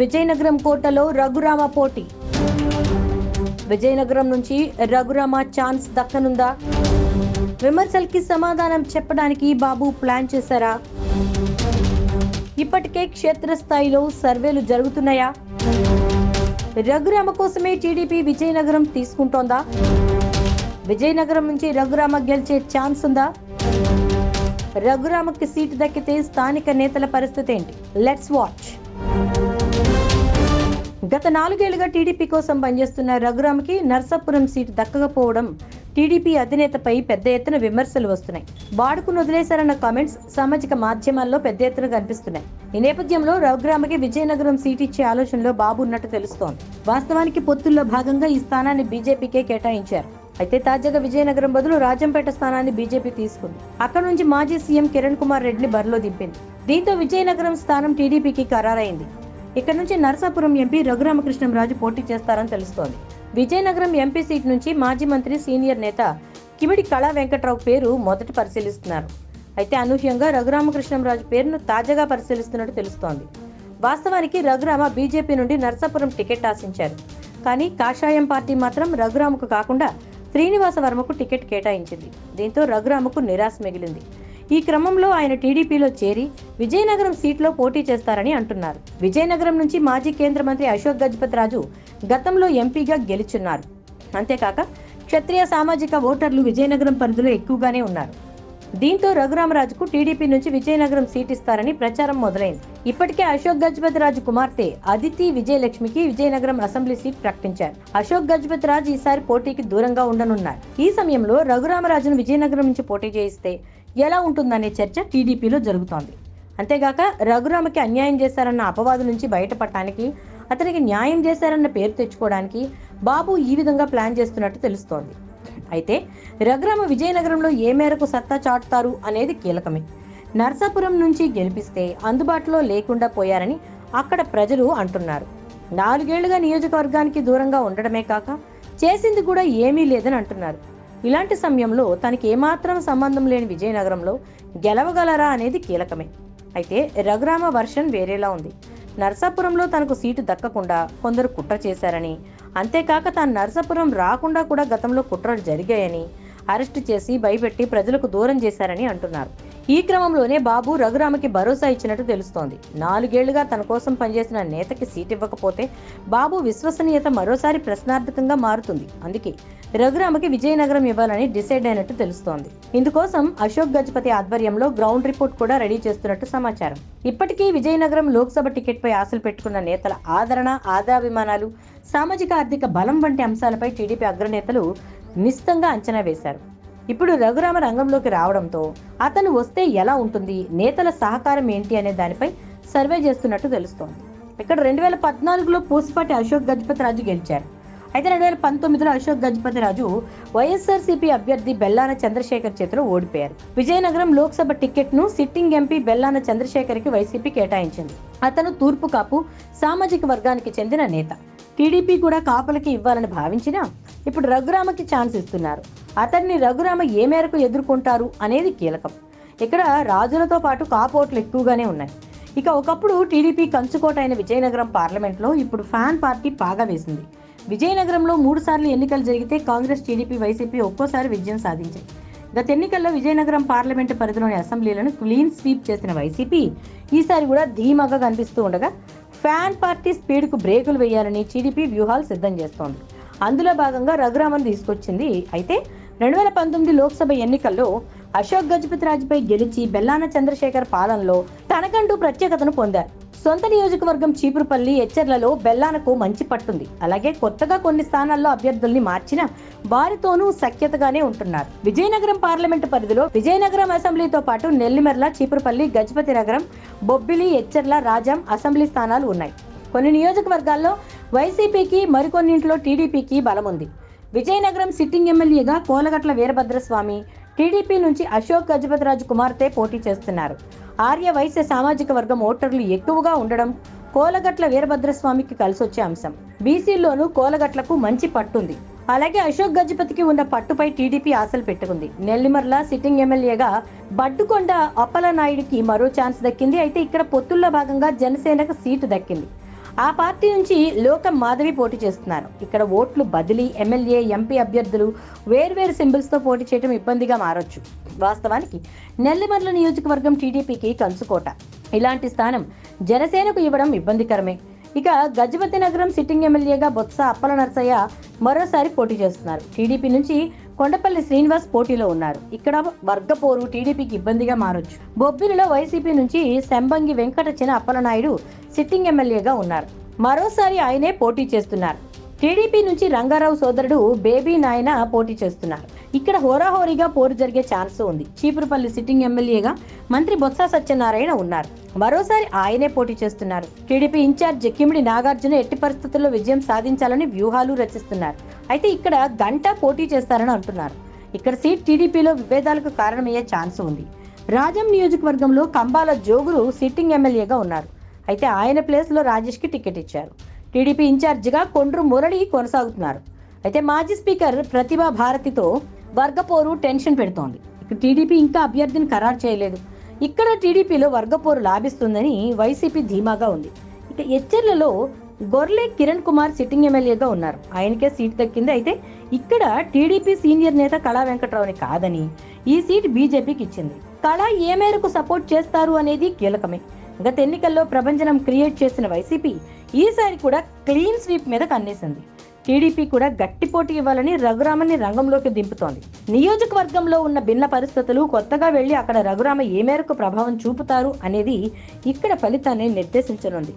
విజయనగరం కోటలో రఘురామ పోటీ. విజయనగరం నుంచి రఘురామ ఛాన్స్ దక్కనుందా? విమర్శలకి సమాధానం చెప్పడానికి బాబు ప్లాన్ చేశారా? ఇప్పటికే క్షేత్రస్థాయిలో సర్వేలు జరుగుతున్నాయా? రఘురామ కోసమే టీడీపీ విజయనగరం తీసుకుంటోందా? విజయనగరం నుంచి రఘురామ గెలిచే ఛాన్స్ ఉందా? రఘురామకి సీటు దక్కితే స్థానిక నేతల పరిస్థితి ఏంటి? లెట్స్ వాచ్ గత నాలుగేళ్ళుగా టీడీపీ కోసం పనిచేస్తున్న రఘురామ్కి నర్సాపురం సీటు దక్కకపోవడం టీడీపీ అధినేతపై పెద్ద ఎత్తున విమర్శలు వస్తున్నాయి. బాడుకును వదిలేశారన్న కామెంట్స్ సామాజిక మాధ్యమాల్లో పెద్ద ఎత్తున కనిపిస్తున్నాయి. ఈ నేపథ్యంలో రఘురామకి విజయనగరం సీట్ ఇచ్చే ఆలోచనలో బాబు ఉన్నట్టు తెలుస్తోంది. వాస్తవానికి పొత్తుల్లో భాగంగా ఈ స్థానాన్ని బీజేపీకే కేటాయించారు. అయితే తాజాగా విజయనగరం బదులు రాజంపేట స్థానాన్ని బీజేపీ తీసుకుంది. అక్కడ నుంచి మాజీ సీఎం కిరణ్ కుమార్ రెడ్డిని బరిలో దింపింది. దీంతో విజయనగరం స్థానం టీడీపీకి ఖరారైంది. ఇక్కడ నుంచి నరసాపురం ఎంపీ రఘురామకృష్ణంరాజు పోటీ చేస్తారని తెలుస్తోంది. విజయనగరం ఎంపీ సీట్ నుంచి మాజీ మంత్రి సీనియర్ నేత కిమిడి కళా వెంకట్రావు పేరు మొదట పరిశీలిస్తున్నారు. అయితే అనూహ్యంగా రఘురామకృష్ణంరాజు పేరును తాజాగా పరిశీలిస్తున్నట్టు తెలుస్తోంది. వాస్తవానికి రఘురామ బీజేపీ నుండి నరసాపురం టికెట్ ఆశించారు. కానీ కాషాయం పార్టీ మాత్రం రఘురామకు కాకుండా శ్రీనివాస వర్మకు టికెట్ కేటాయించింది. దీంతో రఘురామకు నిరాశ మిగిలింది. ఈ క్రమంలో ఆయన టీడీపీలో చేరి విజయనగరం సీట్లో పోటీ చేస్తారని అంటున్నారు. విజయనగరం నుంచి మాజీ కేంద్ర మంత్రి అశోక్ గజపతి రాజు గతంలో ఎంపీగా గెలుచున్నారు. అంతేకాక క్షత్రియ సామాజిక ఓటర్లు విజయనగరం పరిధిలో ఎక్కువగానే ఉన్నారు. దీంతో రఘురామరాజుకు టీడీపీ నుంచి విజయనగరం సీట్ ఇస్తారని ప్రచారం మొదలైంది. ఇప్పటికే అశోక్ గజపతి రాజు కుమార్తె అదితి విజయలక్ష్మికి విజయనగరం అసెంబ్లీ సీట్ ప్రకటించారు. అశోక్ గజపతి రాజు ఈసారి పోటీకి దూరంగా ఉండనున్నారు. ఈ సమయంలో రఘురామరాజును విజయనగరం నుంచి పోటీ చేయిస్తే ఎలా ఉంటుందనే చర్చ టీడీపీలో జరుగుతోంది. అంతేగాక రఘురామకి అన్యాయం చేశారన్న అపవాదు నుంచి బయటపడటానికి అతనికి న్యాయం చేశారన్న పేరు తెచ్చుకోవడానికి బాబు ఈ విధంగా ప్లాన్ చేస్తున్నట్టు తెలుస్తోంది. అయితే రఘురామ విజయనగరంలో ఏ మేరకు సత్తా చాటుతారు అనేది కీలకమే. నర్సాపురం నుంచి గెలిపిస్తే అందుబాటులో లేకుండా పోయారని అక్కడ ప్రజలు అంటున్నారు. నాలుగేళ్ళుగా నియోజకవర్గానికి దూరంగా ఉండడమే కాక చేసింది కూడా ఏమీ లేదని అంటున్నారు. ఇలాంటి సమయంలో తనకి ఏమాత్రం సంబంధం లేని విజయనగరంలో గెలవగలరా అనేది కీలకమే. అయితే రఘురామ వర్షన్ వేరేలా ఉంది. నర్సాపురంలో తనకు సీటు దక్కకుండా కొందరు కుట్ర చేశారని అంతేకాక తాను నర్సాపురం రాకుండా కూడా గతంలో కుట్రలు జరిగాయని అరెస్టు చేసి భయపెట్టి ప్రజలకు దూరం చేశారని అంటున్నారు. ఈ క్రమంలోనే బాబు రఘురామకి భరోసా ఇచ్చినట్టు తెలుస్తోంది. నాలుగేళ్ళుగా తన కోసం పనిచేసిన నేతకి సీట్ ఇవ్వకపోతే బాబు విశ్వసనీయత మరోసారి ప్రశ్నార్థకంగా మారుతుంది. అందుకే రఘురామకి విజయనగరం ఇవ్వాలని డిసైడ్ అయినట్టు తెలుస్తోంది. ఇందుకోసం అశోక్ గజపతి ఆధ్వర్యంలో గ్రౌండ్ రిపోర్ట్ కూడా రెడీ చేస్తున్నట్టు సమాచారం. ఇప్పటికీ విజయనగరం లోక్సభ టికెట్పై ఆశలు పెట్టుకున్న నేతల ఆదరణ ఆదాభిమానాలు సామాజిక ఆర్థిక బలం వంటి అంశాలపై టీడీపీ అగ్రనేతలు నిశ్చితంగా అంచనా వేశారు. ఇప్పుడు రఘురామ రంగంలోకి రావడంతో అతను వస్తే ఎలా ఉంటుంది నేతల సహకారం ఏంటి అనే దానిపై సర్వే చేస్తున్నట్టు తెలుస్తోంది. ఇక్కడ రెండు వేల పద్నాలుగులో పూసిపాటి అశోక్ గజపతి రాజు గెలిచారు. అయితే రెండు వేల పంతొమ్మిదిలో అశోక్ గజపతి రాజు వైఎస్ఆర్సీపీ అభ్యర్థి బెల్లాన చంద్రశేఖర్ చేతిలో ఓడిపోయారు. విజయనగరం లోక్సభ టికెట్ను సిట్టింగ్ ఎంపీ బెల్లాన చంద్రశేఖర్కి వైసీపీ కేటాయించింది. అతను తూర్పు కాపు సామాజిక వర్గానికి చెందిన నేత. టీడీపీ కూడా కాపులకి ఇవ్వాలని భావించినా ఇప్పుడు రఘురామకి ఛాన్స్ ఇస్తున్నారు. అతన్ని రఘురామ ఏ మేరకు ఎదుర్కొంటారు అనేది కీలకం. ఇక్కడ రాజులతో పాటు కాపోట్లు ఎక్కువగానే ఉన్నాయి. ఇక ఒకప్పుడు టీడీపీ కంచుకోట అయిన విజయనగరం పార్లమెంట్లో ఇప్పుడు ఫ్యాన్ పార్టీ పాగా వేసింది. విజయనగరంలో మూడుసార్లు ఎన్నికలు జరిగితే కాంగ్రెస్ టీడీపీ వైసీపీ ఒక్కోసారి విజయం సాధించాయి. గత ఎన్నికల్లో విజయనగరం పార్లమెంటు పరిధిలోని అసెంబ్లీలను క్లీన్ స్వీప్ చేసిన వైసీపీ ఈసారి కూడా ధీమాగా కనిపిస్తూ ఉండగా ఫ్యాన్ పార్టీ స్పీడ్కు బ్రేకులు వేయాలని టీడీపీ వ్యూహాలు సిద్ధం చేస్తోంది. అందులో భాగంగా రఘురామన్ తీసుకొచ్చింది. అయితే రెండు వేల పంతొమ్మిది లోక్సభ ఎన్నికల్లో అశోక్ గజపతి రాజుపై గెలిచి బెల్లాన చంద్రశేఖర్ పాలనలో తనకంటూ ప్రత్యేకతను పొందారు. సొంత నియోజకవర్గం చీపురుపల్లి ఎచ్చర్లలో బెల్లానకు మంచి పట్టుంది. అలాగే కొత్తగా కొన్ని స్థానాల్లో అభ్యర్థుల్ని మార్చిన వారితోనూ సఖ్యతగానే ఉంటున్నారు. విజయనగరం పార్లమెంటు పరిధిలో విజయనగరం అసెంబ్లీతో పాటు నెల్లిమెర్ల చీపురుపల్లి గజపతి నగరం బొబ్బిలి ఎచ్చర్ల రాజం అసెంబ్లీ స్థానాలు ఉన్నాయి. కొన్ని నియోజకవర్గాల్లో వైసీపీకి మరికొన్నింట్లో టీడీపీకి బలం ఉంది విజయనగరం సిట్టింగ్ ఎమ్మెల్యేగా కోలగట్ల వీరభద్రస్వామి టీడీపీ నుంచి అశోక్ గజపతిరాజు కుమార్తె పోటీ చేస్తున్నారు. ఆర్య వైశ్య సామాజిక వర్గం ఓటర్లు ఎక్కువగా ఉండడం కోలగట్ల వీరభద్రస్వామికి కలిసొచ్చే అంశం. బీసీల్లోనూ కోలగట్లకు మంచి పట్టుంది. అలాగే అశోక్ గజపతికి ఉన్న పట్టుపై టీడీపీ ఆశలు పెట్టుకుంది. నెల్లిమర్ల సిట్టింగ్ ఎమ్మెల్యేగా బడ్డుకొండ అప్పల నాయుడికి మరో ఛాన్స్ దక్కింది. అయితే ఇక్కడ పొత్తుల్లో భాగంగా జనసేనకు సీటు దక్కింది. ఆ పార్టీ నుంచి లోకం మాధవి పోటీ చేస్తున్నారు. ఇక్కడ ఓట్లు బదిలీ ఎమ్మెల్యే ఎంపీ అభ్యర్థులు వేర్వేరు సింబల్స్తో పోటీ చేయడం ఇబ్బందిగా మారొచ్చు. వాస్తవానికి నెల్లిమర్ల నియోజకవర్గం టీడీపీకి కంచుకోట. ఇలాంటి స్థానం జనసేనకు ఇవ్వడం ఇబ్బందికరమే. ఇక గజపతి నగరం సిట్టింగ్ ఎమ్మెల్యేగా బొత్స అప్పల నరసయ్య మరోసారి పోటీ చేస్తున్నారు. టీడీపీ నుంచి కొండపల్లి శ్రీనివాస్ పోటీలో ఉన్నారు. ఇక్కడ వర్గపోరు టీడీపీకి ఇబ్బందిగా మారొచ్చు. బొబ్బిలిలో వైసీపీ నుంచి శంబంగి వెంకట చిన అప్పలనాయుడు సిట్టింగ్ ఎమ్మెల్యేగా ఉన్నారు. మరోసారి ఆయనే పోటీ చేస్తున్నారు. టీడీపీ నుంచి రంగారావు సోదరుడు బేబీ నాయన పోటీ చేస్తున్నారు. ఇక్కడ హోరాహోరీగా పోరు జరిగే ఛాన్స్ ఉంది. చీపురుపల్లి సిట్టింగ్ ఎమ్మెల్యేగా మంత్రి బొత్స సత్యనారాయణ ఉన్నారు. మరోసారి ఆయనే పోటీ చేస్తున్నారు. టీడీపీ ఇన్ఛార్జ్ కిమిడి నాగార్జున ఎట్టి పరిస్థితుల్లో విజయం సాధించాలని వ్యూహాలు రచిస్తున్నారు. అయితే ఇక్కడ గంట పోటీ చేస్తారని అంటున్నారు. ఇక్కడ సీట్ టీడీపీలో విభేదాలకు కారణమయ్యే ఛాన్స్ ఉంది. రాజం నియోజకవర్గంలో కంబాల జోగులు సిట్టింగ్ ఎమ్మెల్యేగా ఉన్నారు. అయితే ఆయన ప్లేస్లో రాజేష్కి టికెట్ ఇచ్చారు. టీడీపీ ఇన్ఛార్జిగా కొండ్రు మురళి కొనసాగుతున్నారు. అయితే మాజీ స్పీకర్ ప్రతిభా భారతితో వర్గపోరు టెన్షన్ పెడుతోంది. టీడీపీ ఇంకా అభ్యర్థిని ఖరారు చేయలేదు. ఇక్కడ టీడీపీలో వర్గపోరు లాభిస్తుందని వైసీపీ ధీమాగా ఉంది. ఇక ఎచ్చెర్లలో గొర్లే కిరణ్ కుమార్ సిట్టింగ్ ఎమ్మెల్యేగా ఉన్నారు. ఆయనకే సీట్ దక్కింది. అయితే ఇక్కడ టీడీపీ సీనియర్ నేత కళా వెంకట్రావుని కాదని ఈ సీట్ బీజేపీకి ఇచ్చింది. కళా ఏ మేరకు సపోర్ట్ చేస్తారు అనేది కీలకమే. గత ఎన్నికల్లో ప్రభంజనం క్రియేట్ చేసిన వైసీపీ ఈసారి కూడా క్లీన్ స్వీప్ మీద కన్నేసింది. టీడీపీ కూడా గట్టి పోటీ ఇవ్వాలని రఘురామని రంగంలోకి దింపుతోంది. నియోజకవర్గంలో ఉన్న భిన్న పరిస్థితులు కొత్తగా వెళ్ళి అక్కడ రఘురామ ఏ మేరకు ప్రభావం చూపుతారు అనేది ఇక్కడ ఫలితాన్ని నిర్దేశించనుంది.